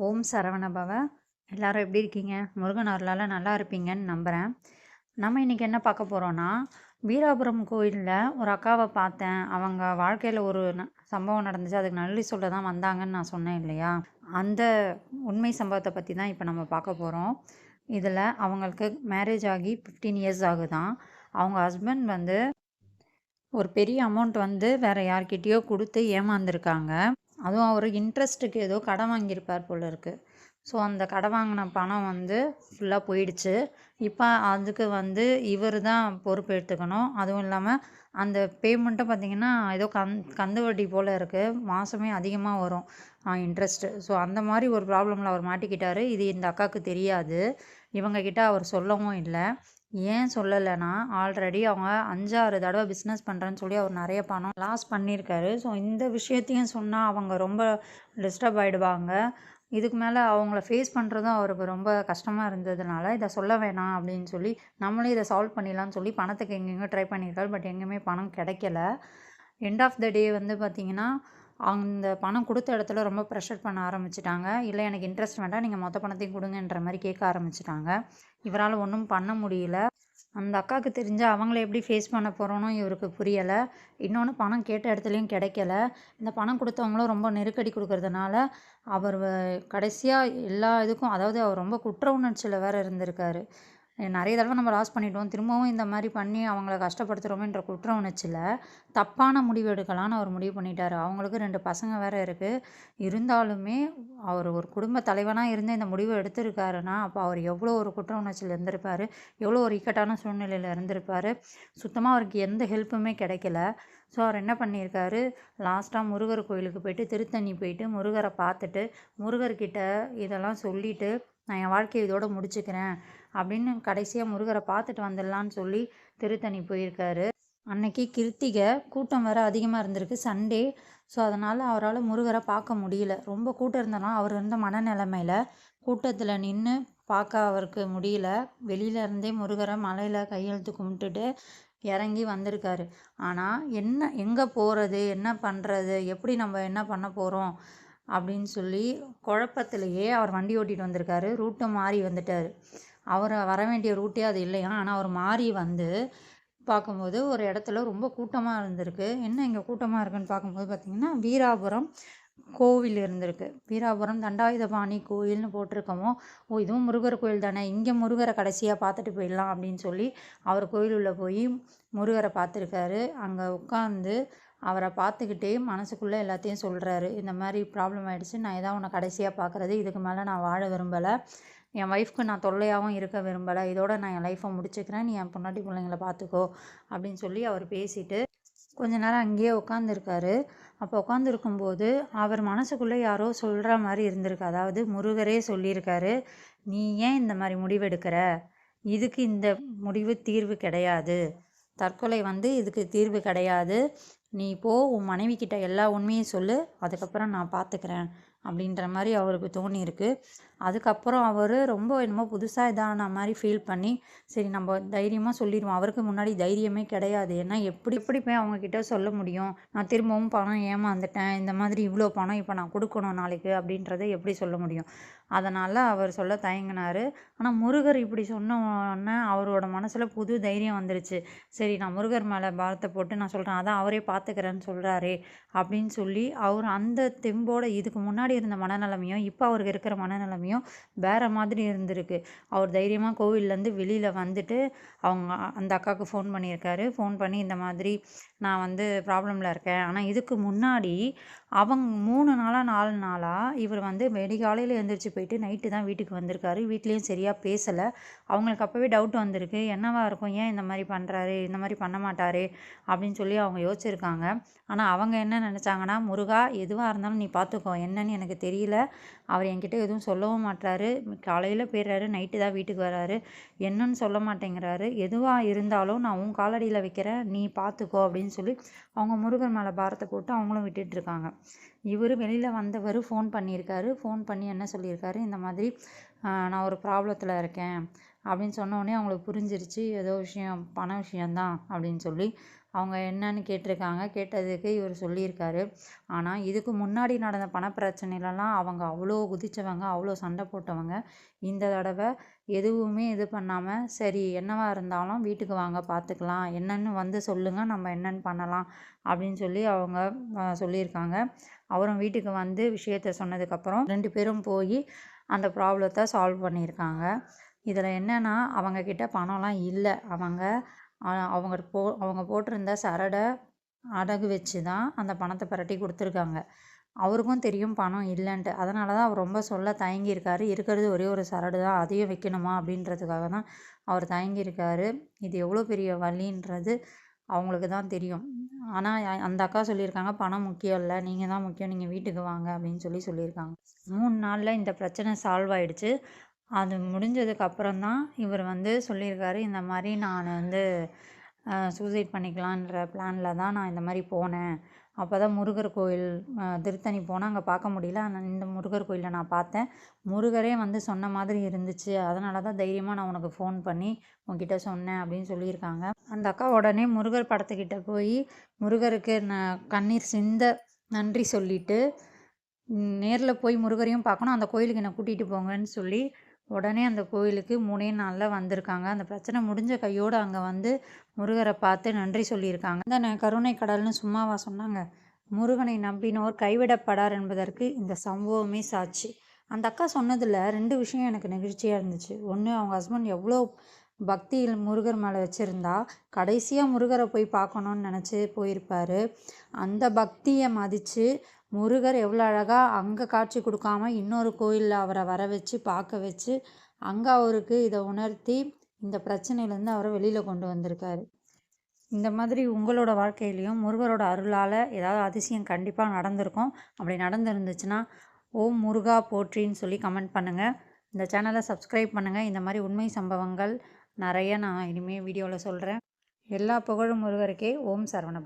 ஓம் சரவணபவ எல்லாரும் எப்படி இருக்கீங்க? முருகன் அருளால் நல்லா இருப்பீங்கன்னு நம்புகிறேன் நம்ம இன்றைக்கி என்ன பார்க்க போகிறோன்னா வீராபுரம் கோயிலில் ஒரு அக்காவை பார்த்தேன். அவங்க வாழ்க்கையில் ஒரு ந- சம்பவம் நடந்துச்சு. அதுக்கு நல்லி சொல்ல தான் வந்தாங்கன்னு நான் சொன்னேன் இல்லையா? அந்த உண்மை சம்பவத்தை பற்றி தான் இப்போ நம்ம பார்க்க போகிறோம் இதில் அவங்களுக்கு மேரேஜ் ஆகி ஃபிஃப்டீன் இயர்ஸ் ஆகுதான். அவங்க ஹஸ்பண்ட் வந்து ஒரு பெரிய அமௌண்ட் வந்து வேறு யார்கிட்டயோ கொடுத்து ஏமாந்துருக்காங்க. அதுவும் அவர் இன்ட்ரெஸ்ட்டுக்கு ஏதோ கடன் வாங்கியிருப்பார் போல் இருக்குது ஸோ அந்த கடன் வாங்கின பணம் வந்து ஃபுல்லாக போயிடுச்சு. இப்போ அதுக்கு வந்து இவர் தான் பொறுப்பு எடுத்துக்கணும். அதுவும் இல்லாமல் அந்த பேமெண்ட்டும் பார்த்தீங்கன்னா ஏதோ கந் கந்து வட்டி போல் இருக்குது மாதமே அதிகமாக வரும் இன்ட்ரெஸ்ட்டு ஸோ அந்த மாதிரி ஒரு ப்ராப்ளமில் அவர் மாட்டிக்கிட்டார். இது இந்த அக்காவுக்கு தெரியாது. இவங்கக்கிட்ட அவர் சொல்லவும் இல்லை. ஏன் சொல்லலைன்னா ஆல்ரெடி அவங்க அஞ்சாறு தடவை பிஸ்னஸ் பண்ணுறேன்னு சொல்லி அவர் நிறைய பணம் லாஸ் பண்ணியிருக்காரு. ஸோ இந்த விஷயத்தையும் சொன்னால் அவங்க ரொம்ப டிஸ்டர்ப் ஆகிடுவாங்க இதுக்கு மேலே அவங்கள ஃபேஸ் பண்ணுறதும் அவருக்கு ரொம்ப கஷ்டமாக இருந்ததுனால இதை சொல்ல வேணாம் அப்படின்னு சொல்லி நம்மளும் இதை சால்வ் பண்ணிடலாம்னு சொல்லி பணத்துக்கு எங்கெங்கோ ட்ரை பண்ணியிருக்காரு. பட் எங்கேயுமே பணம் கிடைக்கல. எண்ட் ஆஃப் த டே வந்து பார்த்திங்கன்னா அந்த பணம் கொடுத்த இடத்துல ரொம்ப ப்ரெஷர் பண்ண ஆரம்பிச்சிட்டாங்க. இல்லை எனக்கு இன்ட்ரெஸ்ட் வேண்டாம் நீங்கள் மொத்த பணத்தையும் கொடுங்கன்ற மாதிரி கேட்க ஆரம்பிச்சிட்டாங்க. இவரால் ஒன்றும் பண்ண முடியல. அந்த அக்காவுக்கு தெரிஞ்ச அவங்கள எப்படி ஃபேஸ் பண்ண போகிறோன்னு இவருக்கு புரியலை. இன்னொன்று பணம் கேட்ட இடத்துலையும் கிடைக்கல. இந்த பணம் கொடுத்தவங்களும் ரொம்ப நெருக்கடி கொடுக்கறதுனால அவர் கடைசியாக எல்லா இதுக்கும் அதாவது அவர் ரொம்ப குற்ற உணர்ச்சியில் வேறு இருந்திருக்காரு. நிறைய தடவை நம்ம லாஸ் பண்ணிட்டோம். திரும்பவும் இந்த மாதிரி பண்ணி அவங்கள கஷ்டப்படுத்துகிறோமேன்ற குற்ற உணர்ச்சியில் தப்பான முடிவு எடுக்கலான்னு அவர் முடிவு பண்ணிட்டார். அவங்களுக்கு ரெண்டு பசங்க வேறு இருக்குது இருந்தாலுமே அவர் ஒரு குடும்ப தலைவனாக இருந்து இந்த முடிவை எடுத்திருக்காருன்னா அப்போ அவர் எவ்வளோ ஒரு குற்ற உணர்ச்சியில் இருந்திருப்பார்? எவ்வளோ ஒரு இக்கட்டான சூழ்நிலையில் இருந்திருப்பார்? சுத்தமாக அவருக்கு எந்த ஹெல்ப்புமே கிடைக்கல. ஸோ அவர் என்ன பண்ணியிருக்காரு? லாஸ்ட்டாக முருகர் கோயிலுக்கு போயிட்டு திருத்தணி போயிட்டு முருகரை பார்த்துட்டு முருகர்கிட்ட இதெல்லாம் சொல்லிவிட்டு நான் என் வாழ்க்கையை இதோடு முடிச்சுக்கிறேன். அப்படின்னு கடைசியாக முருகரை பார்த்துட்டு வந்துடலான்னு சொல்லி திருத்தணி போயிருக்காரு. அன்னைக்கு கிருத்திகை கூட்டம் வர அதிகமாக இருந்திருக்கு சண்டே. ஸோ அதனால் அவரால் முருகரை பார்க்க முடியல. ரொம்ப கூட்டம் இருந்தனா அவர் இருந்த மனநிலைமையில் கூட்டத்தில் நின்று பார்க்க அவருக்கு முடியல. வெளியில இருந்தே முருகரை மலையில் கையெழுத்து கும்பிட்டுட்டு இறங்கி வந்திருக்காரு. ஆனால் என்ன எங்கே போகிறது என்ன பண்ணுறது எப்படி நம்ம என்ன பண்ண போகிறோம் அப்படின்னு சொல்லி குழப்பத்திலேயே அவர் வண்டி ஓட்டிகிட்டு வந்திருக்காரு. ரூட்டை மாறி வந்துட்டார். அவர் வர வேண்டிய ரூட்டே அது இல்லையா ஆனால் அவர் மாறி வந்து பார்க்கும்போது ஒரு இடத்துல ரொம்ப கூட்டமாக இருந்திருக்கு. என்ன இங்கே கூட்டமாக இருக்குன்னு பார்க்கும்போது பார்த்திங்கன்னா வீராபுரம் கோவில் இருந்திருக்கு. வீராபுரம் தண்டாயுதபாணி கோயில்னு போட்டிருக்கமோ ஓ இதுவும் முருகர் கோயில் தானே. இங்கே முருகரை கடைசியாக பார்த்துட்டு போயிடலாம் அப்படின்னு சொல்லி அவர் கோயில் உள்ளே போய் முருகரை பார்த்துருக்காரு. அங்கே உட்காந்து அவரை பார்த்துக்கிட்டே மனசுக்குள்ளே எல்லாத்தையும் சொல்கிறாரு இந்த மாதிரி ப்ராப்ளம் ஆகிடுச்சு நான் ஏதாவது உன்னை கடைசியாக பார்க்குறது இதுக்கு மேலே நான் வாழ விரும்பலை. என் ஒய்ஃப்க்கு நான் தொல்லையாகவும் இருக்க விரும்பலை. இதோட நான் என் லைஃப்பை முடிச்சுக்கிறேன். நீ என் பொண்டாட்டி பிள்ளைங்கள பார்த்துக்கோ அப்படின்னு சொல்லி அவர் பேசிட்டு கொஞ்ச நேரம் அங்கேயே உட்காந்துருக்காரு அப்போ உட்காந்துருக்கும்போது அவர் மனசுக்குள்ளே யாரோ சொல்கிற மாதிரி இருந்திருக்கு. அதாவது முருகரே சொல்லியிருக்காரு நீ ஏன் இந்த மாதிரி முடிவெடுக்கிற? இதுக்கு இந்த முடிவு தீர்வு கிடையாது. தற்கொலை வந்து இதுக்கு தீர்வு கிடையாது. நீ போ உன் மனைவி கிட்ட எல்லா உண்மையும் சொல்லு. அதுக்கப்புறம் நான் பார்த்துக்கிறேன். அப்படின்ற மாதிரி அவருக்கு தோணியிருக்கு. அதுக்கப்புறம் அவர் ரொம்ப என்னமோ புதுசாக இதான மாதிரி ஃபீல் பண்ணி சரி நம்ம தைரியமாக சொல்லிடுவோம். அவருக்கு முன்னாடி தைரியமே கிடையாது. ஏன்னா எப்படி எப்படி போய் அவங்கக்கிட்ட சொல்ல முடியும்? நான் திரும்பவும் பணம் ஏமாந்துட்டேன். இந்த மாதிரி இவ்வளோ பணம் இப்போ நான் கொடுக்கணும் நாளைக்கு அப்படின்றத எப்படி சொல்ல முடியும்? அதனால் அவர் சொல்ல தயங்கினார். ஆனால் முருகர் இப்படி சொன்ன உடனே அவரோட மனசில் புது தைரியம் வந்துருச்சு. சரி நான் முருகர் மேலே பாரத்தை போட்டு நான் சொல்கிறேன் அதான் அவரே பார்த்துக்கிறேன்னு சொல்கிறாரே அப்படின்னு சொல்லி அவர் அந்த தெம்போட இதுக்கு முன்னாடி இருந்த மனநிலைமையும் இப்போ அவருக்கு இருக்கிற மனநிலைமையும் வேற மாதிரி இருந்திருக்கு. அவர் தைரியமாக கோவில்லேருந்து வெளியில் வந்துட்டு அவங்க அந்த அக்காவுக்கு ஃபோன் பண்ணியிருக்காரு. ஃபோன் பண்ணி இந்த மாதிரி நான் வந்து ப்ராப்ளமில் இருக்கேன். ஆனால் இதுக்கு முன்னாடி அவங்க மூணு நாளாக நாலு நாளாக இவர் வந்து வெடிகாலையில் எழுந்திரிச்சு போயிட்டு நைட்டு தான் வீட்டுக்கு வந்திருக்காரு. வீட்லேயும் சரியாக பேசலை. அவங்களுக்கு அப்போவே டவுட் வந்திருக்கு. என்னவா இருக்கும்? ஏன் இந்த மாதிரி பண்ணுறாரு இந்த மாதிரி பண்ண மாட்டார்? அப்படின்னு சொல்லி அவங்க யோசிச்சிருக்காங்க. ஆனால் அவங்க என்ன நினச்சாங்கன்னா முருகா எதுவாக இருந்தாலும் நீ பார்த்துக்கோ என்னன்னு எனக்கு தெரியல. அவர் என்கிட்ட எதுவும் சொல்லவும் மாட்டுறாரு. காலையில் போயிடுறாரு நைட்டு தான் வீட்டுக்கு வராரு. என்னன்னு சொல்ல மாட்டேங்கிறாரு. எதுவாக இருந்தாலும் நான் உன் காலடியில் வைக்கிறேன் நீ பார்த்துக்கோ அப்படின்னு சொல்லி அவங்க முருகன் மேலே பாரத்தை போட்டு அவங்களும் விட்டுட்டுருக்காங்க இவர் வெளியில் வந்தவர் ஃபோன் பண்ணியிருக்காரு. ஃபோன் பண்ணி என்ன சொல்லியிருக்காரு? இந்த மாதிரி நான் ஒரு ப்ராப்ளத்தில் இருக்கேன். அப்படின்னு சொன்னோடனே அவங்களுக்கு புரிஞ்சிருச்சு. ஏதோ விஷயம் பண விஷயம்தான் அப்படின்னு சொல்லி அவங்க என்னன்னு கேட்டிருக்காங்க. கேட்டதுக்கு இவர் சொல்லியிருக்காரு. ஆனால் இதுக்கு முன்னாடி நடந்த பணப்பிரச்சனையிலலாம் அவங்க அவ்வளோ குதித்தவங்க அவ்வளோ சண்டை போட்டவங்க. இந்த தடவை எதுவுமே இது பண்ணாமல் சரி என்னவா இருந்தாலும் வீட்டுக்கு வாங்க பார்த்துக்கலாம் என்னன்னு வந்து சொல்லுங்கள் நம்ம என்னன்னு பண்ணலாம் அப்படின்னு சொல்லி அவங்க சொல்லியிருக்காங்க. அவரும் வீட்டுக்கு வந்து விஷயத்த சொன்னதுக்கப்புறம் ரெண்டு பேரும் போய் அந்த ப்ராப்ளத்தை சால்வ் பண்ணியிருக்காங்க. இதில் என்னென்னா அவங்கக்கிட்ட பணம்லாம் இல்லை. அவங்க அவங்க போ அவங்க போட்டிருந்த சரடை அடகு வச்சு தான் அந்த பணத்தை பிரட்டி கொடுத்துருக்காங்க. அவருக்கும் தெரியும் பணம் இல்லைன்ட்டு. அதனால தான் அவர் ரொம்ப சொல்ல தயங்கியிருக்காரு. இருக்கிறது ஒரே ஒரு சரடு தான் அதையும் வைக்கணுமா அப்படின்றதுக்காக தான் அவர் தயங்கியிருக்காரு. இது எவ்வளோ பெரிய வழின்றது அவங்களுக்கு தான் தெரியும். ஆனால் அந்த அக்கா சொல்லியிருக்காங்க பணம் முக்கியம் இல்லை நீங்கள் தான் முக்கியம் நீங்கள் வீட்டுக்கு வாங்க அப்படின்னு சொல்லி சொல்லியிருக்காங்க. மூணு நாளில் இந்த பிரச்சனை சால்வ் ஆகிடுச்சு அது முடிஞ்சதுக்கு அப்புறம் தான் இவர் வந்து சொல்லியிருக்காரு இந்த மாதிரி நான் வந்து சூசைட் பண்ணிக்கலான்ற பிளானில் தான் நான் இந்த மாதிரி போனேன். அப்போ தான் முருகர் கோயில் திருத்தணி போனால் அங்கே பார்க்க முடியல. ஆனால் இந்த முருகர் கோயிலில் நான் பார்த்தேன். முருகரே வந்து சொன்ன மாதிரி இருந்துச்சு. அதனால தான் தைரியமாக நான் உனக்கு ஃபோன் பண்ணி உன்கிட்ட சொன்னேன் அப்படின்னு சொல்லியிருக்காங்க. அந்த அக்கா உடனே முருகர் படத்துக்கிட்ட போய் முருகருக்கு நான் கண்ணீர் சிந்த நன்றி சொல்லிவிட்டு நேரில் போய் முருகரையும் பார்க்கணும். அந்த கோயிலுக்கு என்னை கூட்டிகிட்டு போங்கன்னு சொல்லி உடனே அந்த கோயிலுக்கு மூணே நாளில் வந்திருக்காங்க. அந்த பிரச்சனை முடிஞ்ச கையோடு அங்கே வந்து முருகரை பார்த்து நன்றி சொல்லியிருக்காங்க. இந்த கருணை கடல்னு சும்மாவா சொன்னாங்க. முருகனை நம்பினோர் கைவிடப்படார் என்பதற்கு இந்த சம்பவமே சாட்சி. அந்த அக்கா சொன்னதில் ரெண்டு விஷயம் எனக்கு நெகிழ்ச்சியாக இருந்துச்சு. ஒன்று அவங்க ஹஸ்பண்ட் எவ்வளோ பக்தியில் முருகர் மேலே வச்சுருந்தா கடைசியாக முருகரை போய் பார்க்கணுன்னு நினச்சி போயிருப்பார். அந்த பக்தியை மதித்து முருகர் எவ்வளோ அழகாக அங்கே காட்சி கொடுக்காம இன்னொரு கோயிலில் அவரை வர வச்சு பார்க்க வச்சு அங்கே அவருக்கு இதை உணர்த்தி இந்த பிரச்சனையிலேருந்து அவரை வெளியில் கொண்டு வந்திருக்காரு. இந்த மாதிரி உங்களோட வாழ்க்கையிலையும் முருகரோட அருளால் ஏதாவது அதிசயம் கண்டிப்பாக நடந்திருக்கும். அப்படி நடந்துருந்துச்சுன்னா ஓம் முருகா போற்றின்னு சொல்லி கமெண்ட் பண்ணுங்கள் இந்த சேனலை சப்ஸ்கிரைப் பண்ணுங்கள் இந்த மாதிரி உண்மை சம்பவங்கள் நிறைய நான் இனிமேல் வீடியோவில் சொல்கிறேன் எல்லா புகழும் முருகருக்கே. ஓம் சரவண